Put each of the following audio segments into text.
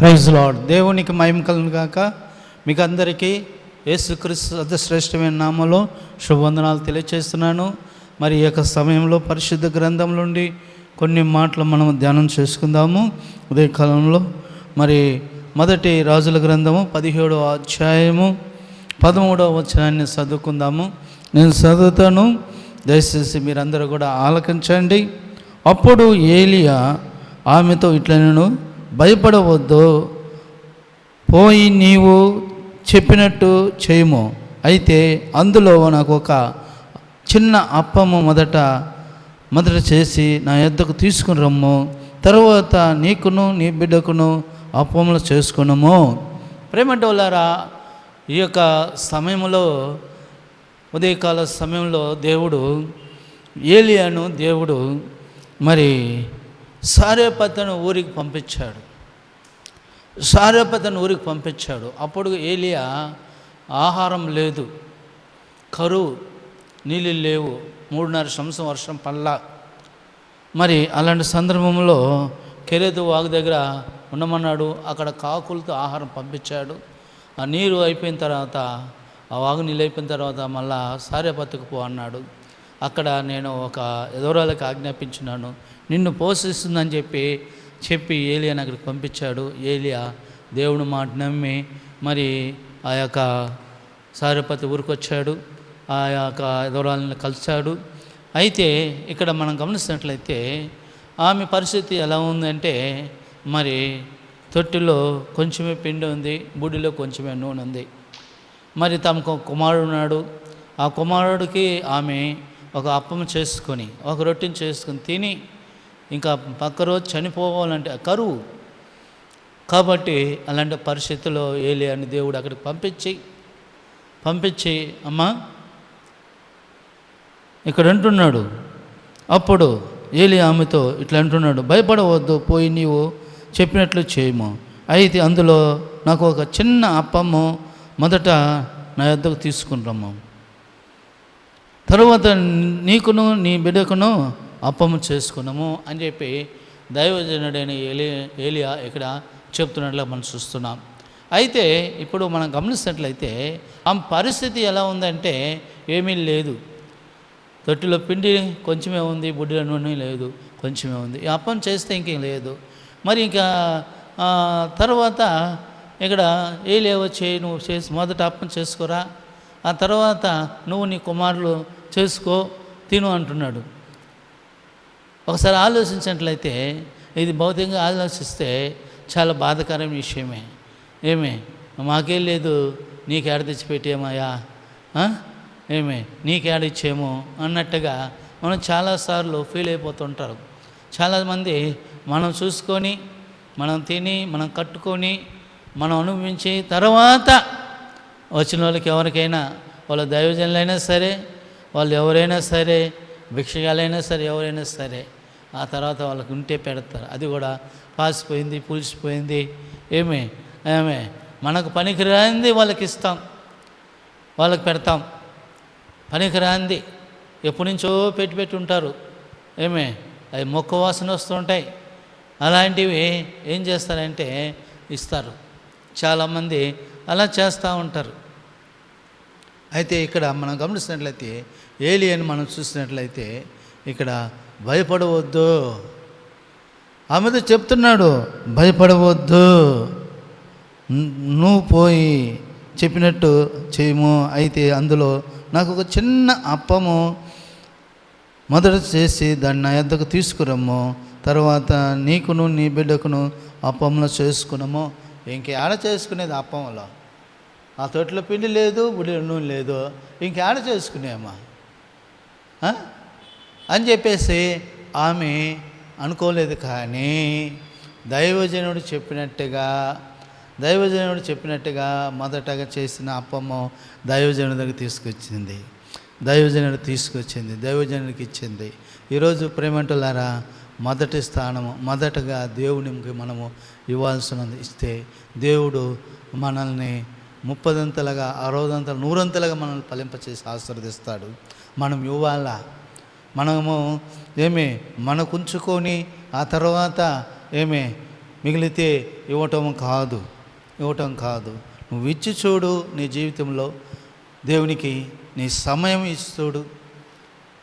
Praise lord దేవునికి మహిమ కలను గాక. మీకు అందరికీ యేసుక్రీస్తు శ్రేష్టమైన నామలో శుభవందనాలు తెలియచేస్తున్నాను. మరి ఈ యొక్క సమయంలో పరిశుద్ధ గ్రంథం నుండి కొన్ని మాటలు మనం ధ్యానం చేసుకుందాము. ఉదయకాలంలో మరి మొదటి రాజుల గ్రంథము పదిహేడవ అధ్యాయము పదమూడవ వచనాన్ని చదువుకుందాము. నేను చదువుతాను. దయచేసి మీరందరూ కూడా ఆలకించండి. అప్పుడు ఏలియా ఆమెతో ఇట్లా నేను భయపడవద్దు. పోయి నీవు చెప్పినట్టు చేయము. అయితే అందులో నాకు ఒక చిన్న అప్పము మొదట మొదట చేసి నా యొద్దకు తీసుకుని రమ్ము. తర్వాత నీకును నీ బిడ్డకును అప్పములు చేసుకునము. ప్రేమంటోలారా ఈ యొక్క సమయంలో ఉదయకాల సమయంలో దేవుడు ఏలియాను దేవుడు మరి సారేపతను ఊరికి పంపించాడు. సారేపతను ఊరికి పంపించాడు. అప్పుడు ఏలియా ఆహారం లేదు. కరువు నీళ్ళు లేవు. మూడున్నర సంవత్సరం వర్షం పల్లా మరి అలాంటి సందర్భంలో కెరేతు వాగు దగ్గర ఉండమన్నాడు. అక్కడ కాకులతో ఆహారం పంపించాడు. ఆ నీరు అయిపోయిన తర్వాత ఆ వాగు నీళ్ళు అయిపోయిన తర్వాత మళ్ళా సారేపత్తుకు పో అన్నాడు. అక్కడ నేను ఒక ఎదవరాలకు ఆజ్ఞాపించినాను. నిన్ను పోషిస్తుందని చెప్పి చెప్పి ఏలియాని అక్కడికి పంపించాడు. ఏలియా దేవుని మాట నమ్మి మరి ఆ యొక్క సారపతి ఊరికొచ్చాడు. ఆ యొక్క ఎదవరాలను కలిశాడు. అయితే ఇక్కడ మనం గమనిస్తున్నట్లయితే ఆమె పరిస్థితి ఎలా ఉందంటే మరి తొట్టిలో కొంచెమే పిండి ఉంది బుడిలో కొంచెమే నూనె ఉంది. మరి తమకు కుమారుడు ఉన్నాడు. ఆ కుమారుడికి ఆమె ఒక అప్పం చేసుకొని ఒక రొట్టెని చేసుకొని తిని ఇంకా పక్క రోజు చనిపోవాలంటే కరువు. కాబట్టి అలాంటి పరిస్థితుల్లో ఏలి అని దేవుడు అక్కడికి పంపించి పంపించి అమ్మా ఇక్కడ అంటున్నాడు. అప్పుడు ఏలి ఆమెతో ఇట్లా అంటున్నాడు భయపడవద్దు పోయి నీవు చెప్పినట్లు చేయము. అయితే అందులో నాకు ఒక చిన్న అప్పము మొదట నా యొద్దకు తీసుకుని తరువాత నీకును నీ బిడ్డకును అప్పము చేసుకున్నాము అని చెప్పి దైవజనుడైన ఏలి ఏలియా ఇక్కడ చెప్తున్నట్లుగా మనం చూస్తున్నాం. అయితే ఇప్పుడు మనం గమనిస్తున్నట్లయితే ఆ పరిస్థితి ఎలా ఉందంటే ఏమీ లేదు. తొట్టిలో పిండి కొంచెమే ఉంది బుడ్డిలో నూనె లేదు కొంచెమే ఉంది. ఈ అప్పం చేస్తే ఇంకేం లేదు. మరి ఇంకా తర్వాత ఇక్కడ ఏ లేవో చేయి నువ్వు చేసి మొదట అప్పం చేసుకోరా. ఆ తర్వాత నువ్వు నీ కుమారులు చేసుకో తిను అంటున్నాడు. ఒకసారి ఆలోచించినట్లయితే ఇది భౌతికంగా ఆలోచిస్తే చాలా బాధాకరమైన విషయమే. ఏమే? మాకేం లేదు నీకు తెచ్చిపెట్టేమయ్యా? ఆ? ఏమే? నీకేడిచ్చేమో అన్నట్టుగా మనం చాలాసార్లు ఫీల్ అయిపోతుంటారు. చాలామంది మనం చూసుకొని మనం తిని మనం కట్టుకొని మనం అనుభవించి తర్వాత వచ్చిన వాళ్ళకి ఎవరికైనా వాళ్ళ దైవజనులైనా సరే వాళ్ళు ఎవరైనా సరే భిక్షగాలైనా సరే ఎవరైనా సరే ఆ తర్వాత వాళ్ళకి ఉంటే పెడతారు. అది కూడా పాసిపోయింది పులిసిపోయింది ఏమే? ఏమే? మనకు పనికి రాంది వాళ్ళకి ఇస్తాం వాళ్ళకి పెడతాం. పనికి రాంది ఎప్పటి నుంచో పెట్టి పెట్టి ఉంటారు. ఏమే? అవి మొక్క వాసన వస్తుంటాయి అలాంటివి ఏం చేస్తారంటే ఇస్తారు. చాలామంది అలా చేస్తూ ఉంటారు. అయితే ఇక్కడ మనం గమనిస్తున్నట్లయితే ఏలి అని మనం చూసినట్లయితే ఇక్కడ భయపడవద్దు. ఆమెతో చెప్తున్నాడు భయపడవద్దు. నువ్వు పోయి చెప్పినట్టు చేయము. అయితే అందులో నాకు ఒక చిన్న అప్పము. మొదట చేసి దాన్ని నా యొద్దకు తీసుకురమ్ము. తర్వాత నీకును నీ బిడ్డకును అప్పంలో చేసుకున్నాము ఇంకే ఆడ చేసుకునేది అప్పంలో ఆ తొట్టిలో పిండి లేదు బుడి నూనె లేదు. ఇంకేడ ఆడ చేసుకునేమా అని చెప్పేసి ఆమె అనుకోలేదు కానీ దైవజనుడు చెప్పినట్టుగా దైవజనుడు చెప్పినట్టుగా మొదటగా చేసిన అప్పమ్మ దైవజనుడి దగ్గర తీసుకొచ్చింది. దైవజనుడు తీసుకొచ్చింది దైవజనుడికి ఇచ్చింది. ఈరోజు ప్రేమంటులారా మొదటి స్థానము మొదటగా దేవునికి మనము ఇవ్వాల్సినది ఇస్తే దేవుడు మనల్ని ముప్పదంతలుగా అరవదంతలు నూరంతలుగా మనల్ని ఫలింపచేసి ఆశీర్వదిస్తాడు. మనం ఇవ్వాలా మనము ఏమి మనకు ఉంచుకొని ఆ తర్వాత ఏమి మిగిలితే ఇవ్వటం కాదు ఇవ్వటం కాదు. నువ్వు ఇచ్చి చూడు నీ జీవితంలో దేవునికి నీ సమయం ఇచ్చి చూడు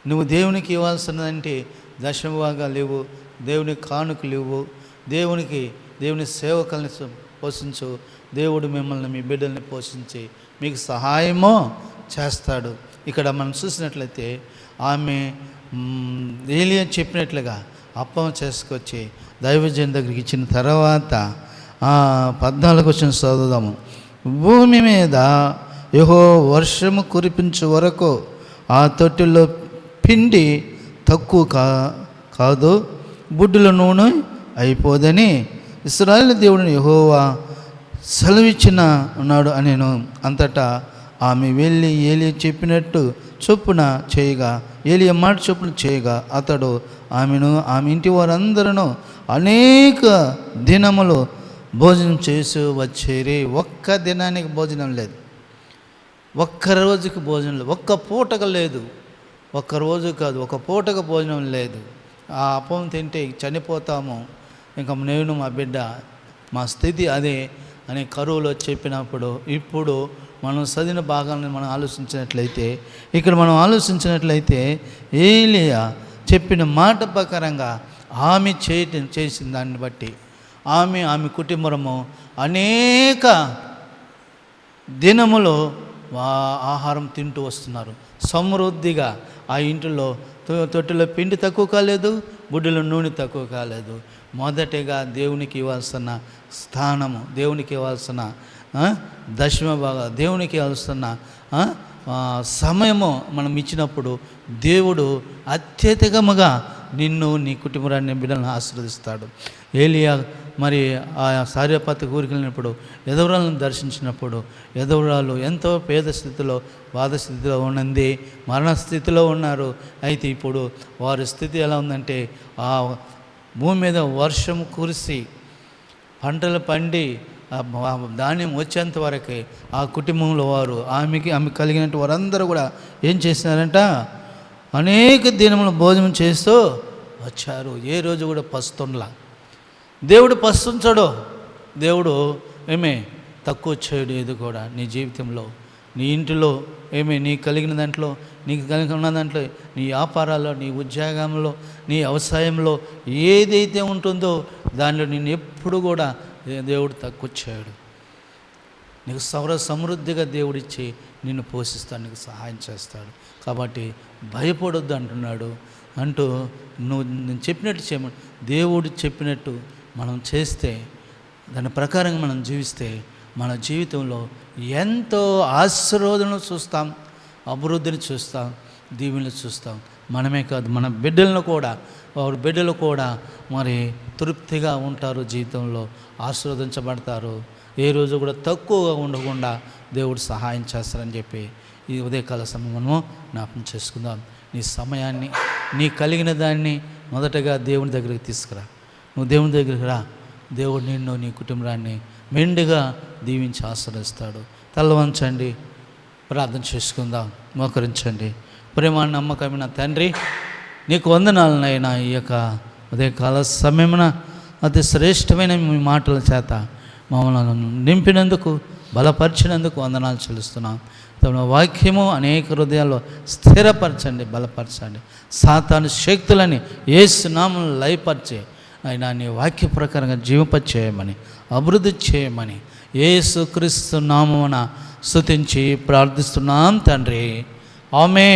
నువ్వు దేవునికి ఇవ్వాల్సినదంటే దశమ లేవు ఇవ్వు దేవునికి కానుకలు ఇవ్వు దేవునికి దేవుని సేవకులను పోషించు. దేవుడు మిమ్మల్ని మీ బిడ్డల్ని పోషించి మీకు సహాయమో చేస్తాడు. ఇక్కడ మనం చూసినట్లయితే ఆమె మ్, ఏలియా చెప్పినట్లుగా అప్పం చేసుకొచ్చి దైవజన్ దగ్గరికి ఇచ్చిన తర్వాత ఆ, పద్నాలుగు వచ్చిన చదువుదాము. భూమి మీద యహో వర్షము కురిపించే వరకు ఆ తొట్టిలో పిండి తక్కువ కా కాదు బుడ్డుల నూనె అయిపోదని ఇస్రాయల్ దేవుడిని యహోవా సెలవిచ్చిన ఉన్నాడు అనేను అంతటా ఆమె వెళ్ళి ఏలి చెప్పినట్టు చొప్పున చేయగా ఏలి మాట చొప్పున చేయగా అతడు ఆమెను ఆమె ఇంటి వారందరూ అనేక దినములు భోజనం చేసి వచ్చేరి. ఒక్క దినానికి భోజనం లేదు. ఒక్క రోజుకి భోజనం లేదు. ఒక్క పూటకు లేదు. ఒక్క రోజు కాదు ఒక పూటకు భోజనం లేదు. ఆ అప్పం తింటే చనిపోతాము. ఇంకా నేను మా బిడ్డ మా స్థితి అదే అని కరువులో చెప్పినప్పుడు ఇప్పుడు మనం చదివిన భాగాన్ని మనం ఆలోచించినట్లయితే ఇక్కడ మనం ఆలోచించినట్లయితే ఏలియా చెప్పిన మాట ప్రకారంగా ఆమె చేయటం చేసిన దాన్ని బట్టి ఆమె ఆమె కుటుంబము అనేక దినములో వా- ఆహారం తింటూ వస్తున్నారు. సమృద్ధిగా ఆ ఇంటిలో తొట్టిలో పిండి తక్కువ కాలేదు బుడ్డిలో నూనె తక్కువ కాలేదు. మొదటిగా దేవునికి ఇవ్వాల్సిన స్థానము దేవునికి ఇవ్వాల్సిన దశమ భాగ దేవునికి ఇవ్వాల్సిన సమయము మనం ఇచ్చినప్పుడు దేవుడు అత్యధికముగా నిన్ను నీ కుటుంబాన్ని బిడ్డలను ఆశీర్వదిస్తాడు. ఏలియా మరి ఆ సార్యపత్తి ఊరికి వెళ్ళినప్పుడు ఎదవరాలను దర్శించినప్పుడు ఎదవరాలు ఎంతో పేద స్థితిలో బాధ స్థితిలో ఉన్నది మరణ స్థితిలో ఉన్నారు. అయితే ఇప్పుడు వారి స్థితి ఎలా ఉందంటే ఆ భూమి మీద వర్షం కురిసి పంటలు పండి ధాన్యం వచ్చేంత వరకే ఆ కుటుంబంలో వారు ఆమెకి ఆమె కలిగినట్టు వారందరూ కూడా ఏం చేసినారంట అనేక దినములు భోజనం చేస్తూ వచ్చారు. ఏ రోజు కూడా పస్తుండలా దేవుడు పస్తుంచడు దేవుడు ఏమే తక్కువ చేయడు ఏది కూడా నీ జీవితంలో నీ ఇంటిలో ఏమి నీ కలిగిన దాంట్లో నీకు కలిగి ఉన్న దాంట్లో నీ వ్యాపారాల్లో నీ ఉద్యోగంలో నీ వ్యవసాయంలో ఏదైతే ఉంటుందో దానిలో నేను ఎప్పుడు కూడా దేవుడు తక్కువ చేయడు. నీకు సౌర సమృద్ధిగా దేవుడిచ్చి నిన్ను పోషిస్తాడు నీకు సహాయం చేస్తాడు. కాబట్టి భయపడొద్దు అంటున్నాడు. అంటూ నువ్వు నేను చెప్పినట్టు చేయమని. దేవుడు చెప్పినట్టు మనం చేస్తే దాని ప్రకారంగా మనం జీవిస్తే మన జీవితంలో ఎంతో ఆశీర్వాదం చూస్తాం అభివృద్ధిని చూస్తాం దీవెనలు చూస్తాం. మనమే కాదు మన బిడ్డలను కూడా వారి బిడ్డలు కూడా మరి తృప్తిగా ఉంటారు జీవితంలో ఆశీర్వదించబడతారు. ఏ రోజు కూడా తక్కువగా ఉండకుండా దేవుడు సహాయం చేస్తారని చెప్పి ఈ ఉదయకాల సమయం మనము జ్ఞాపకం చేసుకుందాం. నీ సమయాన్ని నీ కలిగిన దాన్ని మొదటగా దేవుని దగ్గరికి తీసుకురా. నువ్వు దేవుని దగ్గరికి రా. దేవుడు నిన్ను నీ కుటుంబాన్ని మెండుగా దీవించి ఆశ్రయిస్తాడు తల్లవంచండి ప్రార్థన చేసుకుందాం. మోకరించండి. ప్రేమ నమ్మకమైన తండ్రి నీకు వందనాలనైనా ఈ యొక్క ఉదయకాల సమయమున అతి శ్రేష్టమైన మీ మాటల చేత మమ్మల్ని నింపినందుకు బలపరిచినందుకు వందనాలు చెల్లిస్తున్నాం. తమ వాక్యము అనేక హృదయాల్లో స్థిరపరచండి బలపరచండి. సాతాను శక్తులని ఏసునామం లయపరిచే ఆయన నీ వాక్య ప్రకారంగా జీవింపచేయమని అభివృద్ధి చేయమని ఏసుక్రీస్తు నామమున స్థుతించి ప్రార్థిస్తున్నాం తండ్రి. ఆమె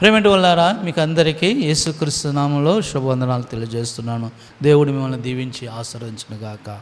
ప్రేమటి వల్లారా మీకు అందరికీ యేసుక్రీస్తు నామంలో శుభవందనాలు తెలియజేస్తున్నాను. దేవుడు మిమ్మల్ని దీవించి ఆశీర్వదించును గాక